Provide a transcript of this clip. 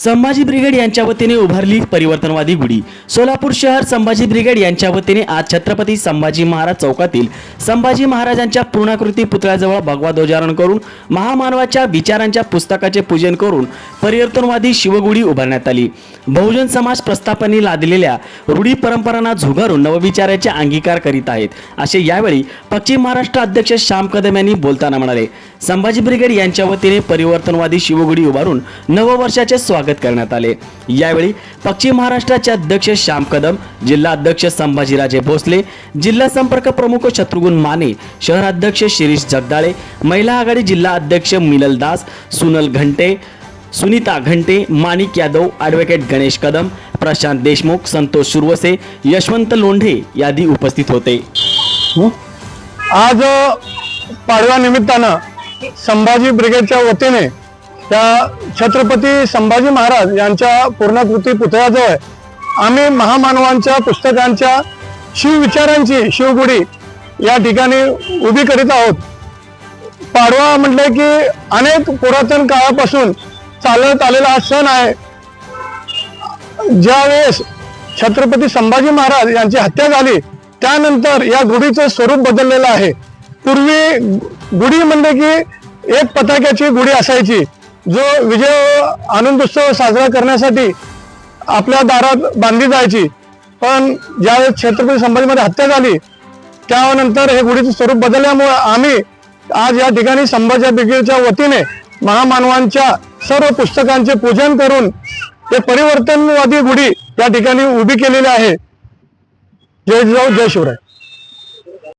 Sambhaji brigade यांच्या वतीने उभारली परिवर्तनवादी गुढी. सोलापूर शहर संभाजी ब्रिगेड यांच्या वतीने आज छत्रपती संभाजी महाराज चौकातील संभाजी महाराजांच्या पूर्णाकृती पुतळ्याजवळ भगवा ध्वजारण करून महामानवाच्या विचारांच्या पुस्तकाचे पूजन करून परिवर्तनवादी शिवगुढी उभारण्यात आली. बहुजन समाज प्रस्थापनी लादलेल्या रूढी परंपरांना झुगारून नवविचाराचे अंगीकार करीत आहेत. असे यावेळी पश्चिम महाराष्ट्र अध्यक्ष श्याम कदम यांनी बोलताना म्हणाले संभाजी ब्रिगेड यांच्या वतीने परिवर्तनवादी शिवगुढी उभारून नववर्षाचे स्वागत करण्यात आले. यावेळी पश्चिम महाराष्ट्राचे अध्यक्ष श्याम कदम जिल्हा अध्यक्ष संभाजीराजे भोसले जिल्हा संपर्क प्रमुख शत्रुघ्न माने शहराध्यक्ष शिरीष जगदाळे महिला आघाडी जिल्हा अध्यक्ष मिनल दास सुनल घंटे सुनीता घंटे माणिक यादव ॲडव्होकेट गणेश कदम प्रशांत देशमुख संतोष सुरवसे यशवंत लोंढे यादी उपस्थित होते. आज पाडव्या निमित्तानं संभाजी ब्रिगेडच्या वतीने त्या छत्रपती संभाजी महाराज यांच्या पूर्णकृती पुतळ्याजवळ आम्ही महामानवांच्या पुस्तकांच्या शिवविचारांची शिवगुढी या ठिकाणी उभी करीत आहोत. पाडवा म्हटलं की अनेक पुरातन काळापासून चालत आलेला हा सण आहे. ज्यावेळेस छत्रपती संभाजी महाराज यांची हत्या झाली त्यानंतर या गुढीचं स्वरूप बदललेलं आहे. पूर्वी गुढी म्हणले की एक पताक्याची गुढी असायची. जो विजय आनंदोत्सव साजरा करण्यासाठी आपल्या दारात बांधली जायची. पण ज्यावेळेस छत्रपती संभाजीमध्ये हत्या झाली त्यानंतर हे गुढीचं स्वरूप बदलल्यामुळे आम्ही आज या ठिकाणी संभाजी ब्रिगेडच्या वतीने महामानवांच्या सर्व पुस्तकांचे पूजन करून हे परिवर्तनवादी गुढी या ठिकाणी उभी केलेली आहे. जय जाऊ जय शिवराय.